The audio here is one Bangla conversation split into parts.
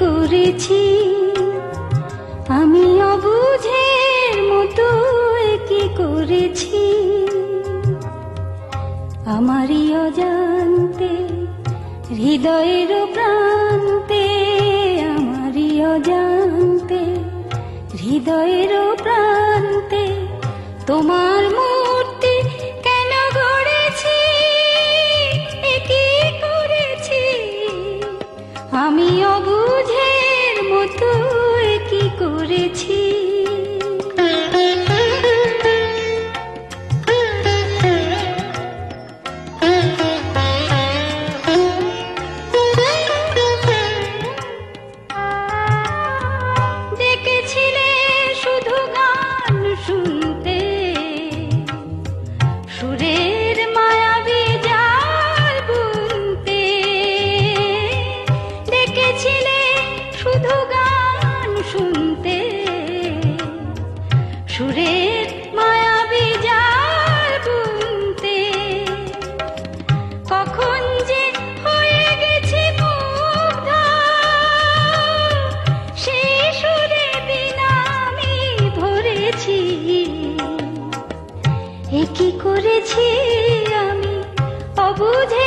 করেছি। আমি অবুঝের মতো কি করেছি। আমারই অজান্তে হৃদয়ের প্রান্তে তোমার সুরে করেছি আমি অবুঝের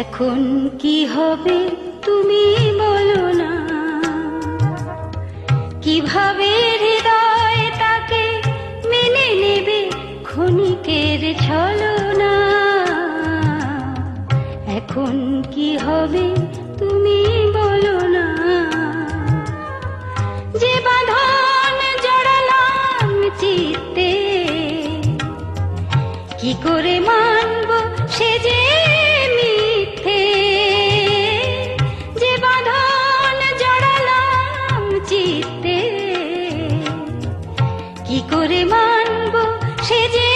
এখন কি হবে তুমি বলো না। কীভাবে হৃদয় তাকে মেনে নেবে ক্ষণিকের ছলনা। এখন কি হবে তুমি করে মানব সে যে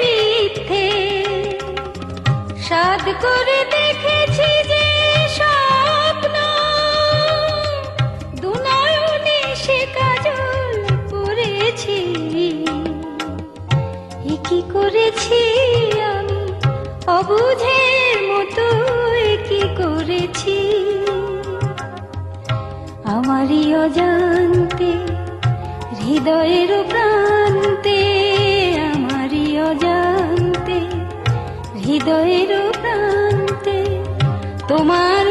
মিথ্যে। সাদ করে দেখেছি যে হৃদয়ের প্রান্তে আমারই অজান্তে। হৃদয়ের প্রান্তে তোমার